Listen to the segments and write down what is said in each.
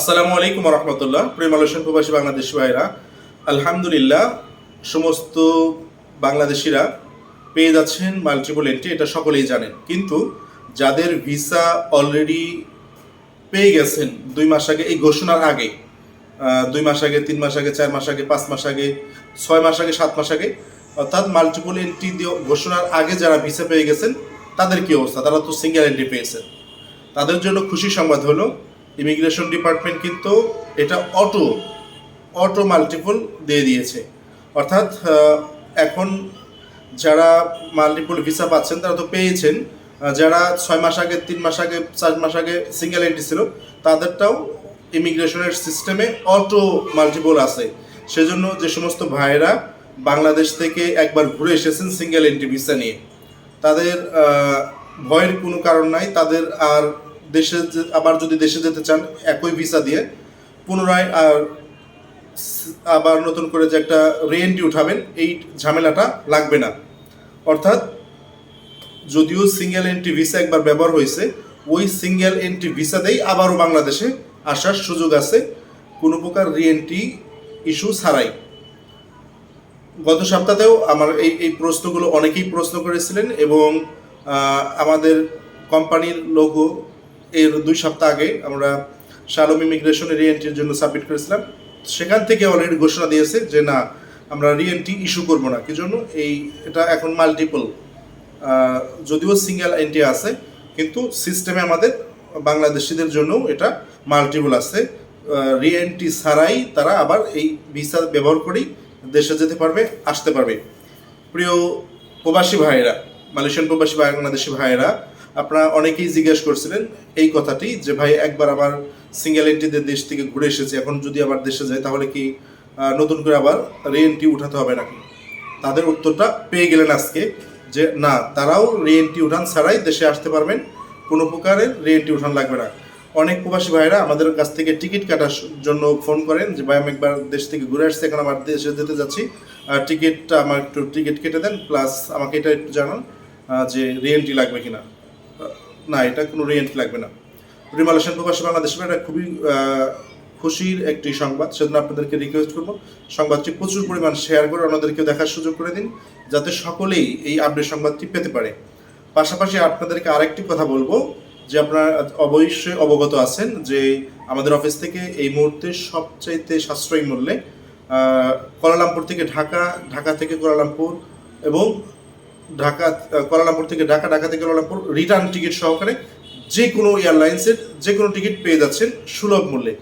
আসসালামু আলাইকুম রহমতুল্লাহ প্রিয় প্রবাসী বাংলাদেশি ভাইরা, আলহামদুলিল্লাহ সমস্ত বাংলাদেশিরা পেয়ে যাচ্ছেন মাল্টিপল এন্ট্রি এটা সকলেই জানেন। কিন্তু যাদের ভিসা অলরেডি পেয়ে গেছেন, দুই মাস আগে, এই ঘোষণার আগে দুই মাস আগে, তিন মাস আগে, চার মাস আগে, পাঁচ মাস আগে, ছয় মাস আগে, সাত মাস আগে, অর্থাৎ মাল্টিপল এন্ট্রি ঘোষণার আগে যারা ভিসা পেয়ে গেছেন, তাদের কী অবস্থা? তারা তো সিঙ্গেল এন্ট্রি পেয়েছেন। তাদের জন্য খুশি সংবাদ হলো ইমিগ্রেশন ডিপার্টমেন্ট কিন্তু এটা অটো অটো মাল্টিপল দিয়ে দিয়েছে। অর্থাৎ এখন যারা মাল্টিপল ভিসা পাচ্ছেন, তারা তো পেয়েছেন। যারা ছয় মাস আগে, তিন মাস আগে, চার মাস আগে সিঙ্গেল এন্ট্রি ছিল, তাদেরটাও ইমিগ্রেশনের সিস্টেমে অটো মাল্টিপল আছে। সেজন্য যে সমস্ত ভাইয়েরা বাংলাদেশ থেকে একবার ঘুরে এসেছেন সিঙ্গেল এন্ট্রি ভিসা নিয়ে। তাদের ভয়ের কোনো কারণ নাই, তাদের আর দেশে আবার যদি দেশে যেতে চান, একই ভিসা দিয়ে পুনরায় আর আবার নতুন করে যে একটা রেন্টি উঠাবেন, এই ঝামেলাটা লাগবে না। অর্থাৎ যদিও সিঙ্গেল এন্ট্রি ভিসা একবার ব্যবহার হয়েছে, ওই সিঙ্গেল এন্ট্রি ভিসাতেই আবারও বাংলাদেশে আসার সুযোগ আছে, কোনো প্রকার রিএন্ট্রি ইস্যু ছাড়াই। গত সপ্তাহেও আমার এই এই প্রশ্নগুলো অনেকেই প্রশ্ন করেছিলেন এবং আমাদের কোম্পানির লোগো এর দুই সপ্তাহ আগে আমরা শালম ইমিগ্রেশনের রিএন্ট্রির জন্য সাবমিট করেছিলাম। সেখান থেকে অলরেডি ঘোষণা দিয়েছে যে, না, আমরা রিএন্ট্রি ইস্যু করব না। কি জন্য? এই, এটা এখন মাল্টিপল যদিও সিঙ্গেল এন্ট্রি আছে, কিন্তু সিস্টেমে আমাদের বাংলাদেশিদের জন্য এটা মাল্টিপল আছে। রিএন্ট্রি ছাড়াই তারা আবার এই ভিসা ব্যবহার করেই দেশে যেতে পারবে, আসতে পারবে। প্রিয় প্রবাসী ভাইয়েরা, মালয়েশিয়ান প্রবাসী বাংলাদেশি ভাইয়েরা আপনারা অনেকেই জিজ্ঞেস করছিলেন এই কথাটি যে, ভাই, একবার আবার সিঙ্গেল এন্ট্রিদের দেশ থেকে ঘুরে এসেছে, এখন যদি আবার দেশে যায় তাহলে কি নতুন করে আবার রিএন্ট্রি উঠাতে হবে নাকি? তাদের উত্তরটা পেয়ে গেলেন আজকে যে, না, তারাও রিএন্ট্রি উঠান ছাড়াই দেশে আসতে পারবেন, কোনো প্রকারের রিএন্ট্রি উঠান লাগবে না। অনেক প্রবাসী ভাইরা আমাদের কাছ থেকে টিকিট কাটার জন্য ফোন করেন যে, ভাই, আমি একবার দেশ থেকে ঘুরে আসছি, এখন আমার দেশে যেতে যাচ্ছি টিকিটটা আমার একটু টিকিট কেটে দেন, প্লাস আমাকে এটা একটু জানান যে রিএন্ট্রি লাগবে কিনা। না এটা কোনো রিএন্ট্রি লাগবে না। রিমালেশন প্রবাসী বাংলাদেশ এটা খুবই খুশির একটি সংবাদ। সেজন্য আপনাদেরকে রিকোয়েস্ট করব। সংবাদটি প্রচুর পরিমাণ শেয়ার করে অন্যদেরকে দেখার সুযোগ করে দিন যাতে সকলেই এই আপডেট সংবাদটি পেতে পারে। পাশাপাশি আপনাদেরকে আরেকটি কথা বলব যে আপনারা অবশ্যই অবগত আছেন যে আমাদের অফিস থেকে এই মুহূর্তে সবচাইতে সাশ্রয়ী মূল্যে আহ, থেকে ঢাকা ঢাকা থেকে কুয়ালালামপুর এবং ঢাকা কুয়ালালামপুর থেকে ঢাকা ঢাকা থেকে কুয়ালালামপুর রিটার্ন টিকিট সহকারে যে কোনো এয়ারলাইন্সের যে কোনো টিকিট পেয়ে যাচ্ছেন সুলভ মূল্যে।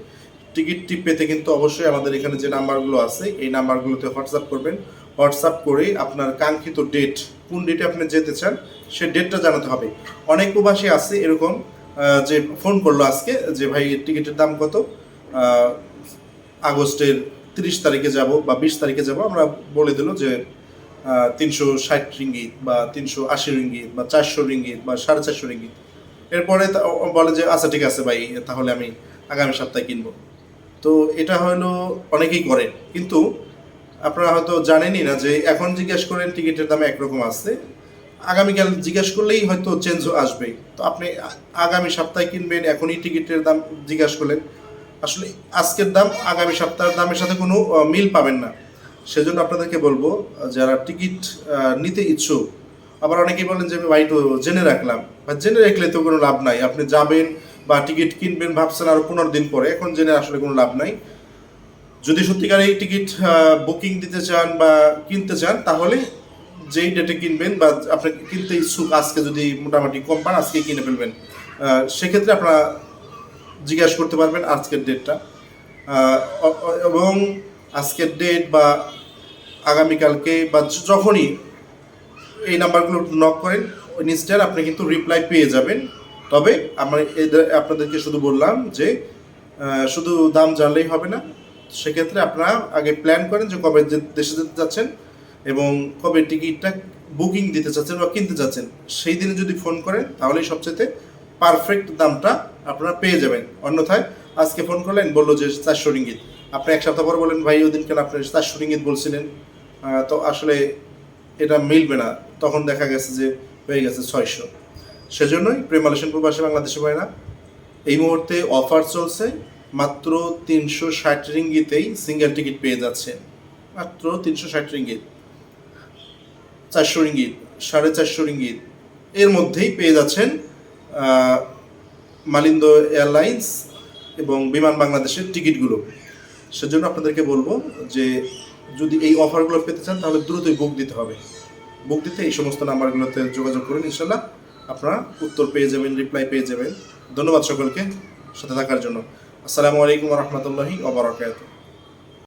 টিকিটটি পেতে কিন্তু অবশ্যই আমাদের এখানে যে নাম্বারগুলো আছে, এই নাম্বারগুলোতে হোয়াটসঅ্যাপ করবেন। হোয়াটসঅ্যাপ করে আপনার কাঙ্ক্ষিত ডেট কোন ডেটে আপনি যেতে চান, সে ডেটটা জানাতে হবে। অনেক প্রবাসী আছে এরকম যে ফোন করল আজকে যে, ভাই টিকিটের দাম কত? আগস্টের তিরিশ তারিখে যাব বা বিশ তারিখে যাব। আমরা বলে দিল যে তিনশো ষাট রিঙ্গিত বা তিনশো আশি রিঙ্গিত বা চারশো রিঙ্গিত বা সাড়ে চারশো রিঙ্গিত। এরপরে বলে যে আচ্ছা ঠিক আছে ভাই, তাহলে আমি আগামী সপ্তাহে কিনবো। তো এটা হলো অনেকেই করেন কিন্তু আপনারা হয়তো জানেনই না যে, এখন জিজ্ঞেস করেন, টিকিটের দাম একরকম আছে। আগামীকাল জিজ্ঞেস করলেই হয়তো চেঞ্জ আসবেই তো আপনি আগামী সপ্তাহে কিনবেন, এখনই টিকিটের দাম জিজ্ঞাসা করলেন। আসলে আজকের দাম আগামী সপ্তাহের দামের সাথে কোনো মিল পাবেন না। সেজন্য আপনাদেরকে বলব, যারা টিকিট নিতে ইচ্ছুক, আবার অনেকেই বলেন যে আমি একটু জেনে রাখলাম, বা জেনে রাখলে তো কোনো লাভ নাই। আপনি যাবেন বা টিকিট কিনবেন, ভাবছেন আরও পনেরো দিন পরে, এখন জেনে আসলে কোনো লাভ নাই। যদি সত্যিকার এই টিকিট বুকিং দিতে চান বা কিনতে চান, তাহলে যেই ডেটে কিনবেন বা আপনি কিনতে ইচ্ছুক, আজকে যদি মোটামুটি কম পান আজকে কিনে ফেলবেন। সেক্ষেত্রে আপনারা জিজ্ঞাসা করতে পারবেন আজকের ডেটটা এবং আজকের ডেট বা আগামীকালকে বা যখনই এই নাম্বারগুলো নক করেন ইনস্ট্যান্ট আপনি কিন্তু রিপ্লাই পেয়ে যাবেন। তবে আমরা আপনাদেরকে শুধু বললাম যে শুধু দাম জানলেই হবে না। সেক্ষেত্রে আপনারা আগে প্ল্যান করেন যে কবে দেশে যেতে যাচ্ছেন এবং কবে টিকিটটা বুকিং দিতে চাচ্ছেন বা কিনতে চাচ্ছেন সেই দিনে যদি ফোন করেন, তাহলেই সবচেয়ে পারফেক্ট দামটা আপনারা পেয়ে যাবেন। অন্যথায় আজকে ফোন করলেন, বলল যে চারশো রিঙ্গিত। আপনি এক সপ্তাহ পর বলেন ভাই, ওই দিন কেন আপনি চারশো রিঙ্গিত বলছিলেন? তো আসলে এটা মিলবে না। তখন দেখা গেছে যে হয়ে গেছে ছয়শো। সেজন্যই প্রেমালেশন প্রবাসী বাংলাদেশি ভাইরা এই মুহূর্তে অফার চলছে, মাত্র তিনশো ষাট রিঙ্গিতেই সিঙ্গেল টিকিট পেয়ে যাচ্ছে। মাত্র তিনশো ষাট রিঙ্গিত। চারশো রিঙ্গিত, সাড়ে চারশো রিঙ্গিত। এর মধ্যেই পেয়ে যাচ্ছেন মালিন্দ এয়ারলাইন্স এবং বিমান বাংলাদেশের টিকিটগুলো। সেজন্য আপনাদেরকে বলব যে যদি এই অফারগুলো পেতে চান, তাহলে দ্রুতই বুক দিতে হবে। বুক দিতে এই সমস্ত নাম্বারগুলোতে যোগাযোগ করুন ইনশাল্লাহ আপনারা উত্তর পেয়ে যাবেন, রিপ্লাই পেয়ে যাবেন। ধন্যবাদ সকলকে সাথে থাকার জন্য। আসসালামু আলাইকুম রহমতুল্লাহি ওবরাকাতুহ